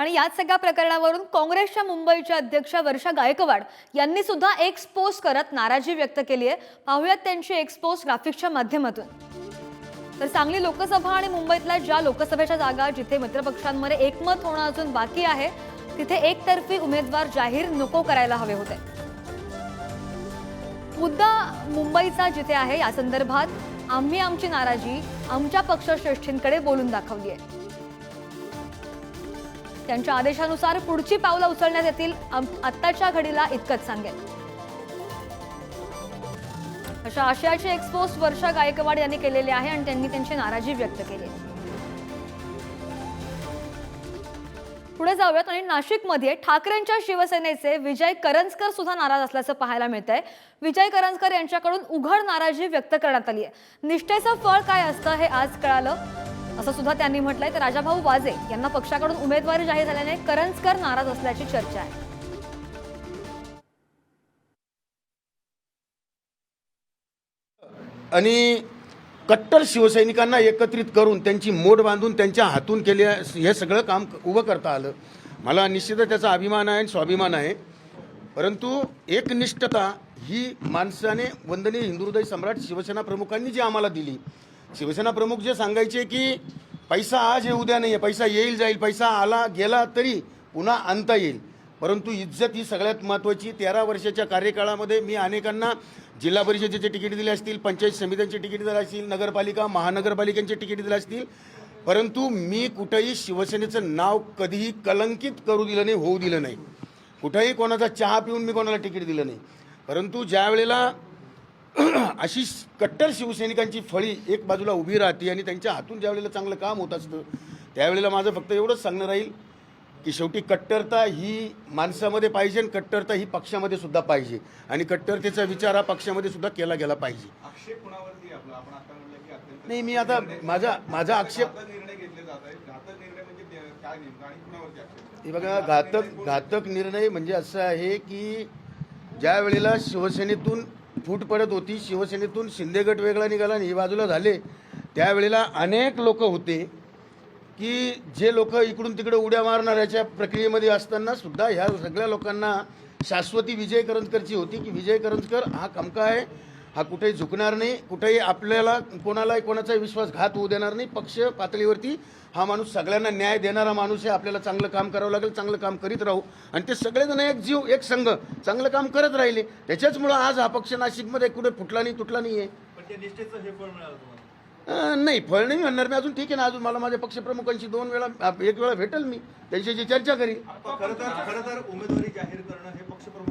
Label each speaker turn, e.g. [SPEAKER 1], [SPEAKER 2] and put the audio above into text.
[SPEAKER 1] आणि याच सगळ्या प्रकरणावरून काँग्रेसच्या मुंबईच्या अध्यक्ष वर्षा गायकवाड यांनी सुद्धा एक्सपोज करत नाराजी व्यक्त केली आहे. पाहूयात त्यांची एक्सपोज ग्राफिक्सच्या माध्यमातून. तर सांगली लोकसभा आणि मुंबईतल्या ज्या लोकसभेच्या जागा जिथे मित्रपक्षांमध्ये एकमत होणं अजून बाकी आहे तिथे एकतर्फी उमेदवार जाहीर नको करायला हवे होते. मुद्दा मुंबईचा जिथे आहे या संदर्भात आम्ही आमची नाराजी आमच्या पक्षश्रेष्ठींकडे बोलून दाखवली आहे. त्यांच्या आदेशानुसार पुढची पावलं उचलण्यात येतील. आत्ताच्या घडीला इतकंच सांगेल अशा आशयाचे एक्सपोस्ट वर्षा गायकवाड यांनी केलेले आहे आणि त्यांनी त्यांची नाराजी व्यक्त केली पुढे जाऊयात आणि नाशिकमध्ये ठाकरेंच्या शिवसेनेचे विजय करंजकर सुद्धा नाराज असल्याचं पाहायला मिळत आहे विजय करंजकर यांच्याकडून उघड नाराजी व्यक्त करण्यात आली आहे. निष्ठेचं फळ काय असतं हे आज कळालं. असं सुद्धा त्यांनी म्हटलंय. तर राजाभाऊ वाजे यांना पक्षाकडून उमेदवारी जाहीर झाल्याने करंजकर नाराज असल्याची चर्चा आहे.
[SPEAKER 2] आणि कट्टर शिवसैनिकांना एकत्रित करून त्यांची मोड बांधून त्यांच्या हातून केले हे सगळं काम उभं करता आलं. मला निश्चितच त्याचा अभिमान आहे आणि स्वाभिमान आहे. परंतु एकनिष्ठता ही माणसाने वंदनीय हिंदुहृदय सम्राट शिवसेना प्रमुखांनी जी आम्हाला दिली शिवसेना प्रमुख जे सांगायचे की पैसा आज हे उद्या नाही आहे पैसा येईल जाईल पैसा आला गेला तरी पुन्हा आणता येईल. परंतु इज्जत ही सगळ्यात महत्त्वाची तेरा वर्षाच्या कार्यकाळामध्ये मी अनेकांना जिल्हा परिषदेचे तिकीट दिले असतील पंचायत समित्यांचे तिकीट दिले असतील नगरपालिका महानगरपालिकांचे तिकीट दिले असतील. परंतु मी कुठंही शिवसेनेचं नाव कधीही कलंकित करू दिलं नाही होऊ दिलं नाही. कुठंही कोणाचा चहा पिऊन मी कोणाला तिकीट दिलं नाही. परंतु ज्या वेळेला अशी कट्टर शिवसैनिकांची फळी एक बाजूला उभी राहते आणि त्यांच्या हातून ज्या वेळेला चांगलं काम होत असतं त्यावेळेला माझं फक्त एवढंच सांगणं राहील की शेवटी कट्टरता ही माणसामध्ये पाहिजे आणि कट्टरता ही पक्षामध्ये सुद्धा पाहिजे. आणि कट्टरतेचा विचार हा पक्षामध्ये सुद्धा केला गेला पाहिजे. नाही मी आता माझा माझा आक्षेप
[SPEAKER 3] म्हणजे आक्षेप
[SPEAKER 2] हे बघा घातक घातक निर्णय म्हणजे असं आहे की ज्या वेळेला शिवसेनेतून फूट पडत होती. शिवसेनेतून शिंदेगट वेगळा निघाला आणि ही बाजूला झाले. त्यावेळेला अनेक लोक होते की जे लोक इकडून तिकडे उड्या मारणाऱ्याच्या प्रक्रियेमध्ये असताना सुद्धा ह्या सगळ्या लोकांना शाश्वती विजय करंजकरची होती की विजय करंजकर हा कमका आहे. हा कुठेही झुकणार नाही कुठेही आपल्याला कोणालाही कोणाचाही विश्वासघात होऊ देणार नाही. पक्ष पातळीवरती हा माणूस सगळ्यांना न्याय देणारा माणूस आहे. आपल्याला चांगलं काम करावं लागेल चांगलं काम करीत राहू. आणि ते सगळेजण एक जीव एक संघ चांगलं काम करत राहिले. त्याच्याचमुळं आज हा पक्ष नाशिकमध्ये कुठे फुटला नाही तुटला नाही आहे
[SPEAKER 3] हे
[SPEAKER 2] नाही फळ नाही म्हणणार मी अजून ठीक आहे ना. अजून मला माझ्या पक्षप्रमुखांशी दोन वेळा एक वेळा भेटेल मी. त्यांच्याशी चर्चा करीन.
[SPEAKER 3] खरं तर खरं तर उमेदवारी जाहीर करणं हे पक्षप्रमुख